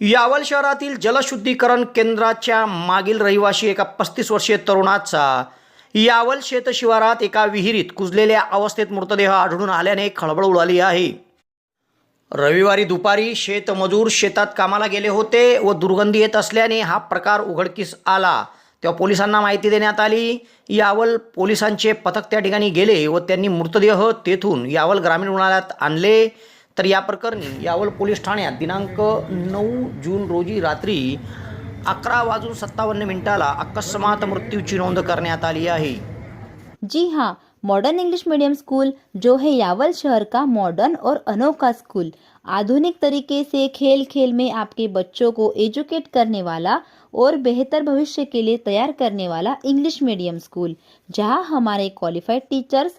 यावल शहरातील जलशुद्धीकरण केंद्राच्या मागील रहिवाशी एका पस्तीस वर्षीय तरुणाचा यावल शेत शिवारात एका विहिरीत कुजलेल्या अवस्थेत मृतदेह आढळून आल्याने खळबळ उडाली आहे. रविवारी दुपारी शेतमजूर शेतात कामाला गेले होते व दुर्गंधी येत असल्याने हा प्रकार उघडकीस आला. तेव्हा पोलिसांना माहिती देण्यात आली यावल पोलिसांचे पथक त्या ठिकाणी गेले व त्यांनी मृतदेह तेथून यावल ग्रामीण रुग्णालयात आणले. तर या प्रकरणी यावल पोलीस ठाण्यात दिनांक नऊ जून रोजी रात्री अकरा वाजून सत्तावन्न मिनिटाला अकस्मात मृत्यूची नोंद करण्यात आली आहे. जी हाँ मॉडर्न इंग्लिश मीडियम स्कूल जो है यावल शहर का मॉडर्न और अनोखा स्कूल आधुनिक तरीके से खेल खेल में आपके बच्चों को एजुकेट करने वाला और बेहतर भविष्य के लिए तैयार करने वाला इंग्लिश मीडियम स्कूल जहाँ हमारे क्वालिफाइड टीचर्स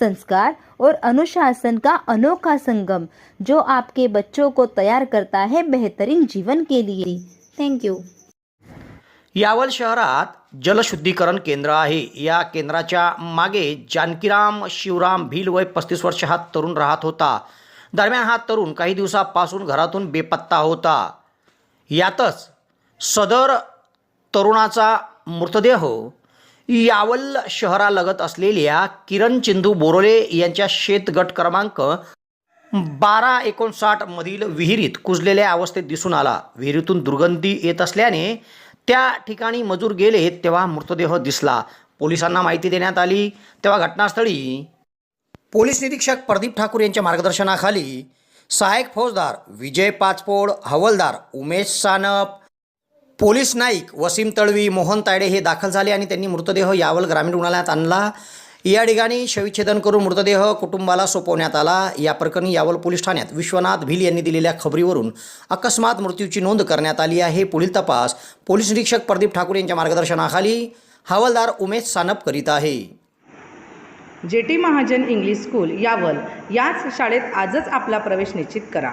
संस्कार और अनुशासन का अनोखा संगम जो आपके बच्चों को तैयार करता है बेहतरीन जीवन के लिए। थैंक यू यावल शहरात जलशुद्धीकरण केंद्र आहे. या केंद्राच्या मागे जानकीराम शिवराम भील वय पस्तीस वर्ष हा तरुण राहत होता. दरम्यान हा तरुण काही दिवसापासून घरातून बेपत्ता होता. यातच सदर तरुणाचा मृतदेह यावल शहरालगत असलेल्या किरण चिंदू बोरोले यांच्या शेतगट क्रमांक बारा एकोणसाठ मधील विहिरीत कुजलेल्या अवस्थेत दिसून आला. विहिरीतून दुर्गंधी येत असल्याने त्या ठिकाणी मजूर गेले तेव्हा मृतदेह दिसला. पोलिसांना माहिती देण्यात आली. तेव्हा घटनास्थळी पोलीस निरीक्षक प्रदीप ठाकूर यांच्या मार्गदर्शनाखाली सहाय्यक फौजदार विजय पाचपोड हवलदार उमेश सानप पोलीस नाईक वसीम तळवी मोहन तायडे हे दाखल झाले आणि त्यांनी मृतदेह यावल ग्रामीण रुग्णालयात आणला. या ठिकाणी शविच्छेदन करून मृतदेह कुटुंबाला सोपवण्यात आला. या प्रकरणी यावल पोलीस ठाण्यात विश्वनाथ भिल यांनी दिलेल्या खबरीवरून अकस्मात मृत्यूची नोंद करण्यात आली आहे. पुढील तपास पोलीस निरीक्षक प्रदीप ठाकूर यांच्या मार्गदर्शनाखाली हवालदार उमेश सानप करीत आहे. J T Mahajan English school Yawal. याच शाळेत आजच आपला प्रवेश निश्चित करा.